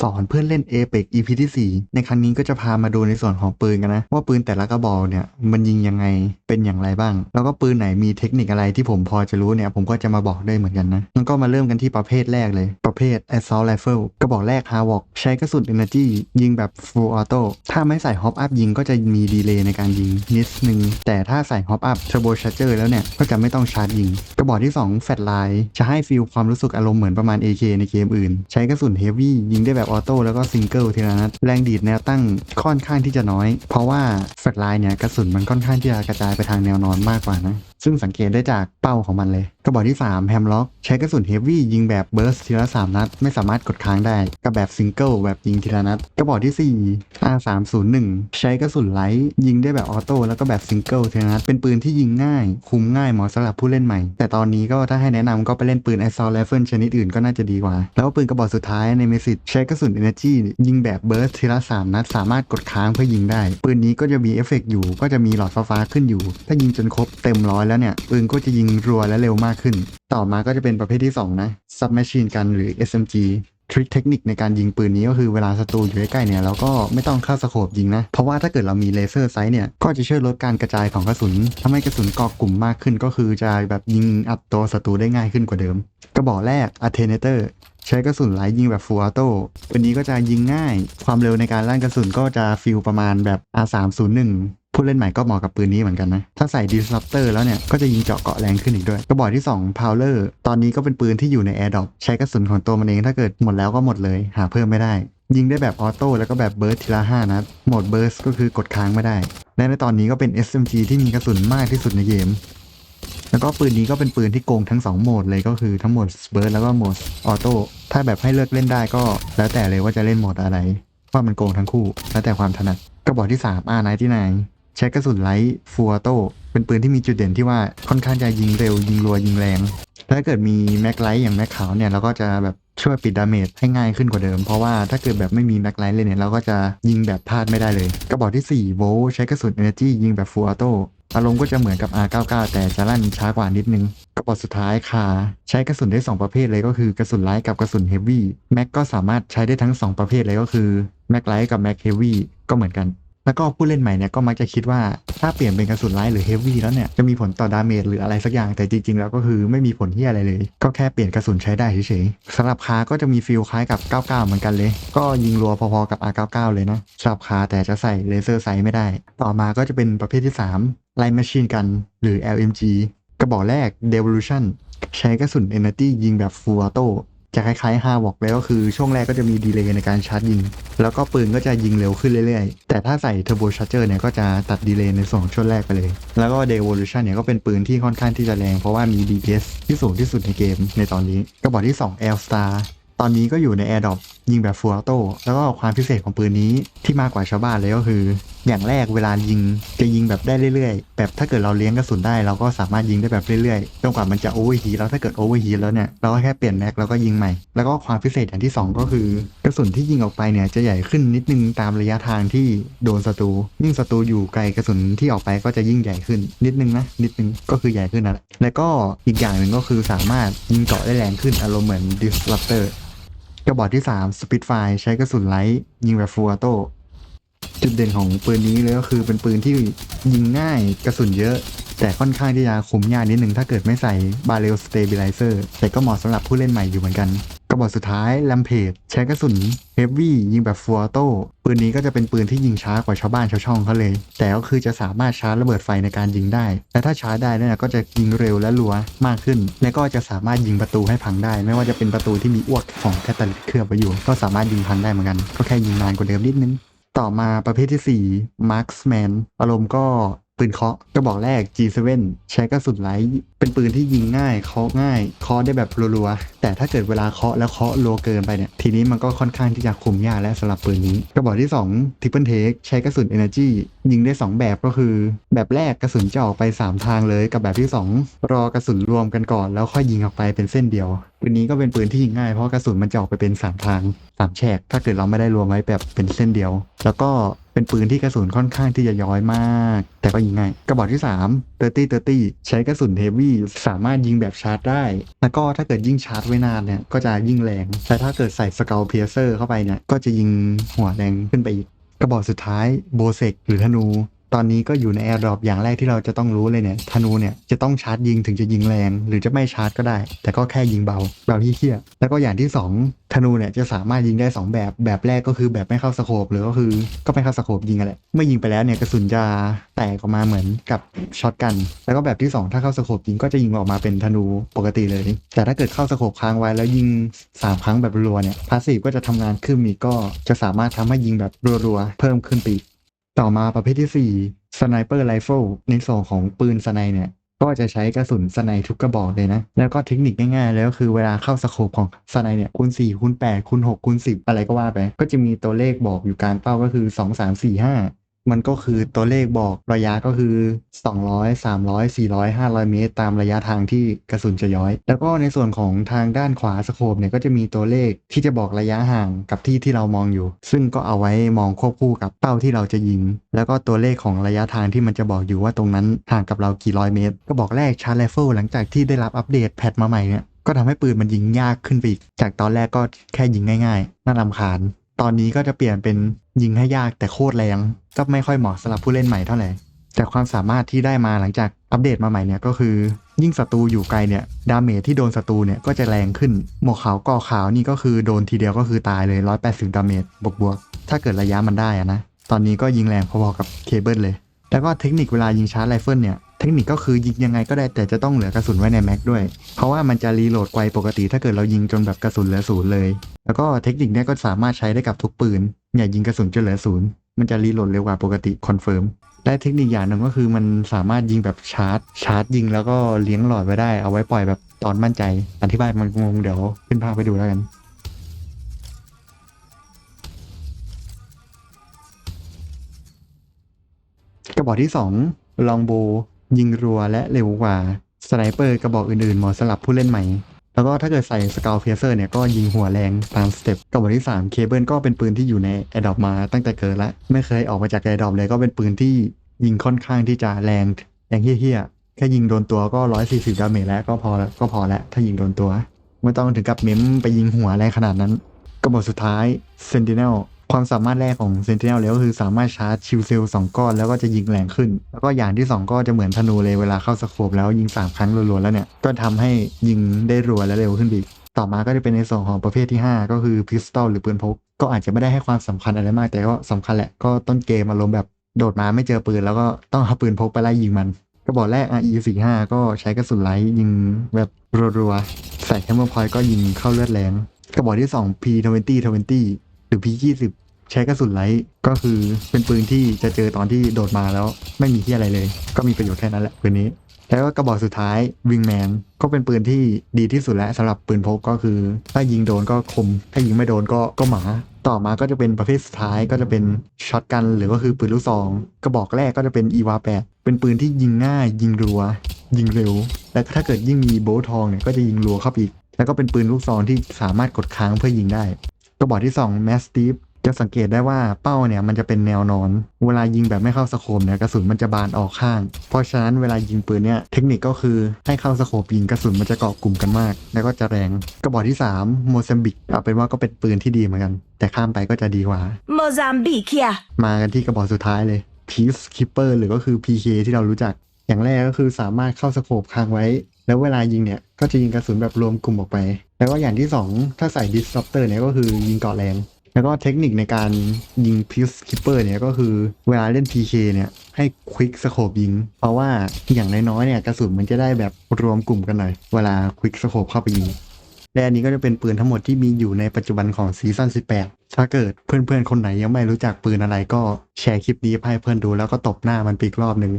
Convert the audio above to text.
สอนเพื่อนเล่น Apex EP ที่ 4 ในครั้งนี้ก็จะพามาดูในส่วนของปืนกันนะ ว่าปืนแต่ละกระบอกเนี่ยมันยิงยังไงเป็นอย่างไรบ้าง แล้วก็ปืนไหนมีเทคนิคอะไรที่ผมพอจะรู้เนี่ย ผมก็จะมาบอกได้เหมือนกันนะงั้นก็มาเริ่มกันที่ประเภทแรกเลย ประเภท Assault Rifle กระบอกแรก Havoc ใช้กระสุน Energy ยิงแบบ Full Auto ถ้าไม่ใส่ Hop Up ยิงก็จะมีดีเลย์ในการยิงนิดนึงแต่ถ้าใส่ Hop Up Turbo Charger แล้วเนี่ยก็จะไม่ต้องชาร์จยิง กระบอกที่2 Fat Line จะให้ฟีลความรู้สึกอารมณ์เหมือนประมาณ AK ในเกมอื่น ใช้กระสุน Heavy ยิงได้แบบออโต้แล้วก็ซิงเกิลทีละนัดแรงดีดแนวตั้งค่อนข้างที่จะน้อย เพราะว่าแฟลชไลน์เนี่ยกระสุนมันค่อนข้างที่จะกระจายไปทางแนวนอนมากกว่านะ ซึ่งสังเกตได้จากเป้าของมันเลย กระบอกที่ 3 แฮมล็อก ใช้กระสุนเฮฟวี่ยิงแบบเบิร์สทีละ 3 นัด ไม่สามารถกดค้างได้กับแบบซิงเกิลแบบยิงทีละนัด กระบอกที่ 4 R301 ใช้กระสุนไลท์ยิงได้แบบออโต้แล้วก็แบบซิงเกิลทีละนัดเป็นปืนที่ยิงง่าย คุมง่ายเหมาะสำหรับผู้เล่นใหม่ แต่ตอนนี้ก็ถ้าให้แนะนำก็ไปเล่นปืน Assault Rifle ชนิดอื่นก็น่าจะดีกว่า แล้วปืนกระบอกสุดท้ายในเมสิตใช้กระสุน Energy ยิงแบบเบิร์สทีละ3นัด สามารถกดค้างเพื่อยิงได้ ปืนนี้ก็จะมีเอฟเฟกต์อยู่ ก็จะมีหลอดฟ้าขึ้นอยู่ ถ้ายิงจนครบเต็มร้อยแล้วเนี่ย ปืนก็จะยิงรัวและเร็วมากขึ้น ต่อมาก็จะเป็นประเภทที่ 2 นะ Submachine Gun หรือ SMG ทริคเทคนิคในการยิงปืนนี้ก็คือเวลาศัตรูอยู่ใกล้ๆเนี่ยเราก็ไม่ต้องเข้าสโคปยิงนะ เพราะว่าถ้าเกิดเรามีเลเซอร์ไซส์เนี่ย ก็จะช่วยลดการกระจายของกระสุนทำให้กระสุนเกาะกลุ่มมากขึ้นก็คือจะแบบยิงอัดตัวศัตรูได้ง่ายขึ้นกว่าเดิม กระบอกแรก Alternator ใช้กระสุนไลท์ยิงแบบฟูลออโต้ปืนนี้ก็จะยิงง่าย ความเร็วในการลั่นกระสุนก็จะฟิลประมาณแบบ R301 ผู้เล่นใหม่ก็เหมาะกับปืนนี้เหมือนกันนะ ถ้าใส่ Disruptor แล้วเนี่ย ก็จะยิงเจาะเกาะแรงขึ้นอีกด้วย กระบอกที่ 2 Powder ตอนนี้ก็เป็นปืนที่อยู่ใน Air Drop ใช้กระสุนของตัวมันเองถ้าเกิดหมดแล้วก็หมดเลย หาเพิ่มไม่ได้ ยิงได้แบบออโต้แล้วก็แบบเบิร์สทีละ5นัดโหมดเบิร์สก็คือกดค้างไม่ได้และในตอนนี้ก็เป็น SMG ที่มีกระสุนมากที่สุดในเกม แล้วก็ปืนนี้ก็เป็นปืนที่โกงทั้ง 2 โหมดเลยก็คือทั้งโหมดเบิร์สแล้วก็โหมดออโต้ถ้าแบบให้เลือกเล่นได้ก็แล้วแต่เลยว่าจะเล่นโหมดอะไรว่ามันโกงทั้งคู่ แล้วแต่ความถนัดกระบอกที่3 R99 ใช้กระสุนไลท์ฟูออโต้เป็นปืนที่มีจุดเด่นที่ว่าค่อนข้างจะยิงเร็ว ยิงรัวยิงแรงถ้าเกิดมีแม็กไลท์อย่างแม็กขาวเนี่ยเราก็จะแบบช่วยปิดดาเมจให้ง่ายขึ้นกว่าเดิม เพราะว่าถ้าเกิดแบบไม่มีแม็กไลท์เลยเนี่ยเราก็จะยิงแบบพลาดไม่ได้เลย กระบอกที่4โวลต์ใช้กระสุน Energy ยิงแบบฟูออโต้ อารมณ์ก็จะเหมือนกับ R99 แต่จะลั่นช้ากว่านิดนึง กระบอกสุดท้ายค่ะ ใช้กระสุนได้ 2 ประเภทเลยก็คือกระสุนไลท์กับกระสุนเฮฟวี่แม็กก็สามารถใช้ได้ทั้ง 2 ประเภทเลยก็คือแม็กไลท์กับแม็กเฮฟวี่ก็เหมือนกัน แล้วก็ผู้เล่นใหม่เนี่ยก็มักจะคิดว่าถ้าเปลี่ยนเป็นกระสุนไลท์หรือเฮฟวี่แล้วเนี่ยจะมีผลต่อดาเมจหรืออะไรสักอย่างแต่จริงๆ แล้วก็คือไม่มีผลที่อะไรเลย ก็แค่เปลี่ยนกระสุนใช้ได้เฉยๆสำหรับคาก็จะมีฟีลคล้ายกับ 99 เหมือนกันเลย ก็ยิงรัวพอๆกับ R99 เลยนะสำหรับคาแต่จะใส่เลเซอร์ไซส์ไม่ได้ ต่อมาก็จะเป็นประเภทที่3 Light Machine Gun หรือ LMG กระบอกแรก Devolution ใช้กระสุน Energy ยิงแบบ Full Auto จะคล้ายๆ5บอกเลยก็คือช่วงแรกก็จะมีดีเลย์ในการชาร์จยิง แล้วก็ปืนก็จะยิงเร็วขึ้นเรื่อยๆ แต่ถ้าใส่เทอร์โบชาร์เจอร์เนี่ยก็จะตัดดีเลย์ในส่วนของช่วงแรกไปเลย แล้วก็เดวอลูชันเนี่ยก็เป็นปืนที่ค่อนข้างที่จะแรง เพราะว่ามี DPS ที่สูงที่สุดในเกมในตอนนี้กระบอกที่2 L Star ตอนนี้ก็อยู่ใน Air Drop ยิงแบบ Full Auto แล้วก็ความพิเศษของปืนนี้ที่มากกว่าชาวบ้านเลยก็คือ อย่างแรกเวลายิงจะยิงแบบได้เรื่อยๆ แบบถ้าเกิดเราเลี้ยงกระสุนได้เราก็สามารถยิงได้แบบเรื่อยๆจนกว่ามันจะโอเวอร์ฮีแล้วถ้าเกิดโอเวอร์ฮีแล้วเนี่ยเราก็แค่เปลี่ยนแม็กแล้วก็ยิงใหม่ แล้วก็ความพิเศษอย่างที่ 2 ก็คือกระสุนที่ยิงออกไปเนี่ยจะใหญ่ขึ้นนิดนึงตามระยะทางที่โดนศัตรูยิ่งศัตรูอยู่ไกลกระสุนที่ออกไปก็จะยิ่งใหญ่ขึ้นนิดนึงนะนิดนึงก็คือใหญ่ขึ้นนั่นแหละแล้วก็อีกอย่างหนึ่งก็คือสามารถยิงเกาะได้แรงขึ้นอารมณ์เหมือน disruptor กระบอกที่ 3 Spitfire ใช้กระสุนไลท์ยิงแบบฟูออโต้จุดเด่นของปืนนี้เลยก็คือเป็นปืนที่ยิงง่ายกระสุนเยอะ แต่ค่อนข้างที่จะคุมยากนิดนึงถ้าเกิดไม่ใส่บาเรลสเตเบลิเซอร์แต่ก็เหมาะสำหรับผู้เล่นใหม่อยู่เหมือนกัน กระบอกสุดท้ายแลมเพจใช้กระสุนเฮฟวี่ยิงแบบฟูออโต้ปืนนี้ก็จะเป็นปืนที่ยิงช้ากว่าชาวบ้านชาวช่องเขาเลย แต่ก็คือจะสามารถชาร์จระเบิดไฟในการยิงได้ และถ้าชาร์จได้เนี่ยก็จะยิงเร็วและรัวมากขึ้น และก็จะสามารถยิงประตูให้พังได้ ไม่ว่าจะเป็นประตูที่มีอ้วกของแคตตาลิตเคลือบไว้อยู่ ก็สามารถยิงพังได้เหมือนกัน ก็แค่ยิงนานกว่าเดิมนิดนึง ต่อมาประเภทที่4 Marksman อารมณ์ก็ ปืนเคาะกระบอกแรก G7 ใช้กระสุนไลท์เป็นปืนที่ยิงง่ายเคาะง่ายเคาะได้แบบรัวๆ แต่ถ้าเกิดเวลาเคาะแล้วเคาะรัวเกินไปเนี่ยทีนี้มันก็ค่อนข้างที่จะคุมยากและสำหรับปืนนี้ กระบอกที่2 Triple Take ใช้กระสุน Energy ยิงได้ 2 แบบก็คือ แบบแรกกระสุนจะออกไป 3 ทางเลย กับแบบที่ 2 รอกระสุนรวมกันก่อน แล้วค่อยยิงออกไปเป็นเส้นเดียวปืนนี้ก็เป็นปืนที่ยิงง่ายเพราะกระสุนมันจะออกไปเป็น 3 ทาง3แฉกถ้าเกิดเราไม่ได้รวมไว้แบบเป็นเส้นเดียว แล้วก็ เป็นปืนที่กระสุนค่อนข้างที่จะย้อยมาก แต่ก็ยิงง่าย กระบอกที่3 30 30 ใช้กระสุนเฮฟวี่สามารถยิงแบบชาร์จได้ แล้วก็ถ้าเกิดยิ่งชาร์จไว้นานเนี่ยก็จะยิ่งแรงแต่ถ้าเกิดใส่สเกลเพียเซอร์เข้าไปเนี่ยก็จะยิงหัวแรงขึ้นไปอีกกระบอกสุดท้ายโบเซกหรือธนู ตอนนี้ก็อยู่ในแอร์ดรอปอย่างแรกที่เราจะต้องรู้เลยเนี่ยธนูเนี่ยจะต้องชาร์จยิงถึงจะยิงแรง หรือจะไม่ชาร์จก็ได้ แต่ก็แค่ยิงเบาเบาที่เที่ยแล้วก็อย่างที่สองธนูเนี่ยจะสามารถยิงได้สองแบบแบบแรกก็คือแบบไม่เข้าสโคปหรือก็คือก็ไม่เข้าสโคปยิงอะไรเมื่อยิงไปแล้วเนี่ยกระสุนจะแตกออกมาเหมือนกับช็อตกัน แล้วก็แบบที่สองถ้าเข้าสโคปยิงก็จะยิงออกมาเป็นธนูปกติเลย แต่ถ้าเกิดเข้าสโคปค้างไว้แล้วยิงสามครั้งแบบรัวเนี่ยพาสซีฟก็จะทำงานขึ้นอีก็จะสามารถทำให้ยิงแบบรัวๆเพิ่มขึ้นไปอีก ต่อมาประเภทที่4 Sniper Rifle ในส่วนของปืนสไนเนี่ย ก็จะใช้กระสุนสไนทุกกระบอกเลยนะ แล้วก็เทคนิคง่ายๆ แล้วคือเวลาเข้าสโคปของสไนเนี่ยคูณ4คูณ8คูณ6คูณ10 อะไรก็ว่าไป ก็จะมีตัวเลขบอกอยู่การเป้าก็คือ 2 3 4 5 มันก็คือตัวเลขบอกระยะก็คือ 200 300 400 500 เมตร ตามระยะทางที่กระสุนจะย้อย แล้วก็ในส่วนของทางด้านขวาสโคปเนี่ยก็จะมีตัวเลขที่จะบอกระยะห่างกับที่ที่เรามองอยู่ ซึ่งก็เอาไว้มองควบคู่กับเป้าที่เราจะยิง แล้วก็ตัวเลขของระยะทางที่มันจะบอกอยู่ว่าตรงนั้นห่างกับเรากี่ร้อยเมตร ก็บอกแรกชาร์จไรเฟลหลังจากที่ได้รับอัปเดตแพทมาใหม่เนี่ยก็ทำให้ปืนมันยิงยากขึ้นไปอีก จากตอนแรกก็แค่ยิงง่ายๆ น่ารำคาญ ตอนนี้ก็จะเปลี่ยนเป็นยิงให้ยากแต่โคตรแรงก็ไม่ค่อยเหมาะสำหรับผู้เล่นใหม่เท่าไหร่ แต่ความสามารถที่ได้มาหลังจากอัปเดตมาใหม่เนี่ยก็คือ ยิ่งศัตรูอยู่ไกลเนี่ยดาเมจที่โดนศัตรูเนี่ยก็จะแรงขึ้น หมวกขาวก่อขาวนี่ก็คือโดนทีเดียวก็คือตายเลย 180 ดาเมจบวกบวกๆถ้าเกิดระยะมันได้อะนะตอนนี้ก็ยิงแรงพอๆกับเคเบิลเลย แล้วก็เทคนิคเวลายิงชาร์จไรเฟิลเนี่ยเทคนิคก็คือยิงยังไงก็ได้แต่จะต้องเหลือกระสุนไว้ในแม็กด้วย เพราะว่ามันจะรีโหลดไวปกติถ้าเกิดเรายิงจนแบบกระสุนเหลือศูนย์เลย แล้วก็เทคนิคเนี้ยก็สามารถใช้ได้กับทุกปืน อย่ายิงกระสุนจนเหลือศูนย์มันจะรีโหลดเร็วกว่าปกติคอนเฟิร์มและเทคนิคอย่างหนึ่งก็คือมันสามารถยิงแบบชาร์จ ชาร์จยิงแล้วก็เลี้ยงหลอดไว้ได้ เอาไว้ปล่อยแบบตอนมั่นใจ อธิบายมันงงเดี๋ยวขึ้นภาพไปดูแล้วกันกระบอกที่2ลองโบยิงรัวและเร็วกว่าสไนเปอร์กระบอกอื่นๆเหมาะสำหรับผู้เล่นใหม่ แล้วก็ถ้าเกิดใส่สกาวเพียเซอร์เนี่ยก็ยิงหัวแรงตามสเต็ปกับบทที่3เคเบิลก็เป็นปืนที่อยู่ในแอดดอปมาตั้งแต่เกิดละไม่เคยออกมาจากแอดดอปเลยก็เป็นปืนที่ยิงค่อนข้างที่จะแรงแรงเฮี้ยๆแค่ยิงโดนตัวก็ร้อยสี่สิบดาเมจแล้วก็พอแล้วก็พอแล้วถ้ายิงโดนตัว ไม่ต้องถึงกับเม้มไปยิงหัวแรงขนาดนั้นกับบทสุดท้าย Sentinel ความสามารถแรกของ Sentinel เลยก็คือสามารถชาร์จชิลเซลสองก้อนแล้วก็จะยิงแรงขึ้น แล้วก็อย่างที่ 2 ก็จะเหมือนธนูเลยเวลาเข้าสโคปแล้วยิง 3 ครั้งรัวๆแล้วเนี่ย ก็ทำให้ยิงได้รัวและเร็วขึ้นอีกต่อมาก็จะเป็นในส่วนของประเภทที่ 5 ก็คือพิสตอลหรือปืนพก ก็อาจจะไม่ได้ให้ความสำคัญอะไรมาก แต่ก็สำคัญแหละก็ต้นเกมอารมณ์แบบโดดมาไม่เจอปืน แล้วก็ต้องเอาปืนพกไปไล่ยิงมันกระบอกแรก RE45 ก็ใช้กระสุนไลท์ยิงแบบรัวๆใส่แคมเมอร์พอยต์ก็ยิงเข้าเลือดแรงกระบอกที่ 2 P2020 หรือ P20 ใช้กระสุนไลท์ก็คือเป็นปืนที่จะเจอตอนที่โดดมาแล้วไม่มีที่อะไรเลย ก็มีประโยชน์แค่นั้นแหละปืนนี้ แล้วก็กระบอกสุดท้ายวิงแมนก็เป็นปืนที่ดีที่สุดแล้วสำหรับปืนพกก็คือ ถ้ายิงโดนก็คม ถ้ายิงไม่โดนก็ก็หมา ต่อมาก็จะเป็นประเภทสุดท้ายก็จะเป็นช็อตกันหรือก็คือปืนลูกซองกระบอกแรกก็จะเป็นอีวาแปดเป็นปืนที่ยิงง่าย ยิงรัว ยิงเร็ว และถ้าเกิดยิ่งมีโบลทองเนี่ยก็จะยิงรัวเข้าไปอีกแล้วก็เป็นปืนลูกซองที่สามารถกดค้างเพื่อยิงได้ กระบอกที่2 m a s t i f จะสังเกตได้ว่าเป้าเนี่ยมันจะเป็นแนวนอน เวลายิงแบบไม่เข้าสโคปเนี่ยกระสุนมันจะบานออกข้าง เพราะฉะนั้นเวลายิงปืนเนี่ยเทคนิคก็คือให้เข้าสโคปยิงกระสุนมันจะเกาะกลุ่มกันมาก แล้วก็จะแรง กระบอกที่3โมซัมบิกเอาเป็นว่าก็เป็นปืนที่ดีเหมือนกัน แต่ข้ามไปก็จะดีกว่า Mozambique. มากันที่กระบอกสุดท้ายเลย Peace Keeper หรือก็คือ PK ที่เรารู้จักอย่างแรกก็คือสามารถเข้าสโคปค้างไว้ แล้วเวลายิงเนี่ยก็จะยิงกระสุนแบบรวมกลุ่มออกไป แล้วก็อย่างที่ 2 ถ้าใส่ Disruptor เนี่ยก็คือยิงเกาะแรง แล้วก็เทคนิคในการยิง Peace Keeper เนี่ยก็คือเวลาเล่น PK เนี่ยให้ Quick Scope ยิง เพราะว่าอย่างน้อยๆเนี่ยกระสุนมันจะได้แบบรวมกลุ่มกันหน่อย เวลา Quick Scope เข้าไปยิงและอันนี้ก็จะเป็นปืนทั้งหมดที่มีอยู่ในปัจจุบันของซีซั่น18 ถ้าเกิดเพื่อนๆ คนไหนยังไม่รู้จักปืนอะไรก็แชร์คลิปนี้ให้เพื่อนดูแล้วก็ตบหน้ามันปีกรอบหนึ่ง